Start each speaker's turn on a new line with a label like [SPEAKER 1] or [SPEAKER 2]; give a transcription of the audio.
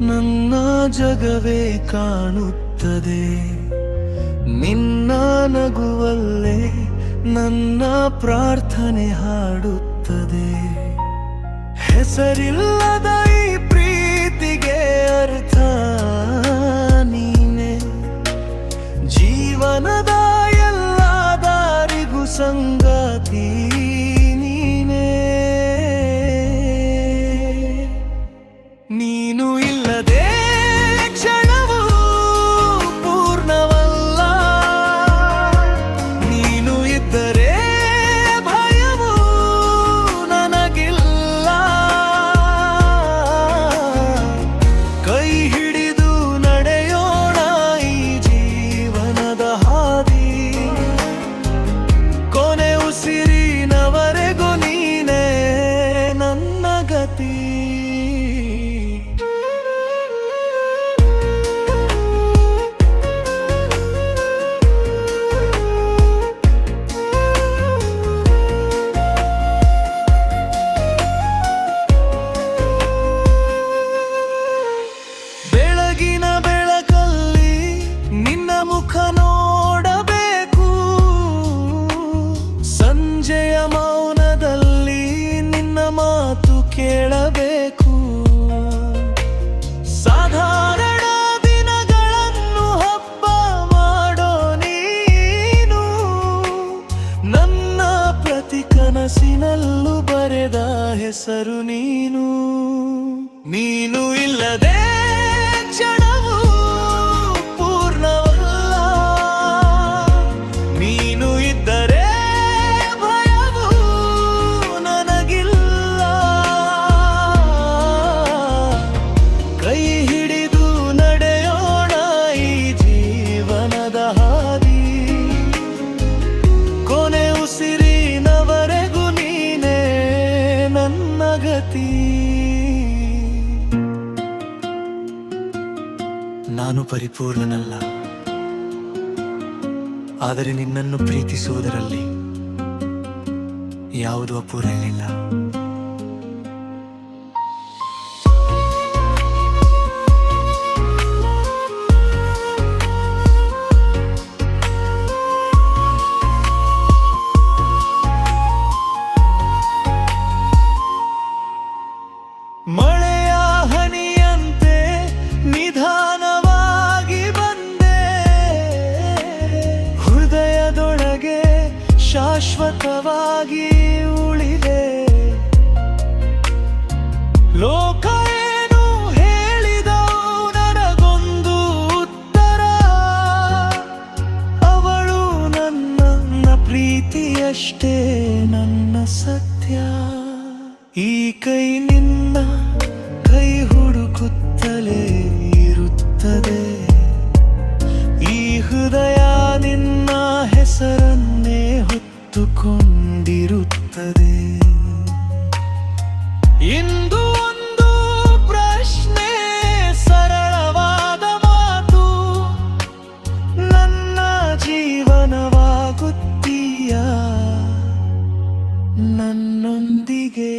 [SPEAKER 1] ನನ್ನ ಜಗವೇ ಕಾಣುತ್ತದೆ. ನಿನ್ನ ನಗುವಲ್ಲೇ ನನ್ನ ಪ್ರಾರ್ಥನೆ ಹಾಡುತ್ತದೆ. ಹೆಸರಿಲ್ಲದ ಈ ಪ್ರೀತಿಗೆ ಅರ್ಥ ಕನಸಿನಲ್ಲೂ ಬರೆದ ಹೆಸರು ನೀನು. ನೀನು ಇಲ್ಲದೆ ನನ್ನ ಗತಿ ನಾನು ಪರಿಪೂರ್ಣನಲ್ಲ. ಆದರೆ ನಿನ್ನನ್ನು ಪ್ರೀತಿಸುವುದರಲ್ಲಿ ಯಾವುದೂ ಅಪೂರ್ಣಲಿಲ್ಲ ಮಳೆಯ ನಿಧಾನವಾಗಿ ಬಂದೆ. ಹೃದಯದೊಳಗೆ ಶಾಶ್ವತವಾಗಿ ಉಳಿದೆ. ಲೋಕ ಏನು ಉತ್ತರ. ಅವಳು ನನ್ನ ಪ್ರೀತಿಯಷ್ಟೇ ನನ್ನ ಸತ್ಯ. ಈ ಕೈ ನಿನ್ನ ಕೈ ಹುಡುಕುತ್ತಲೇ ಇರುತ್ತದೆ. ಈ ಹೃದಯ ನಿನ್ನ ಹೆಸರನ್ನೇ ಹೊತ್ತುಕೊಂಡಿರುತ್ತದೆ. ನನ್ನೊಂದಿಗೆ.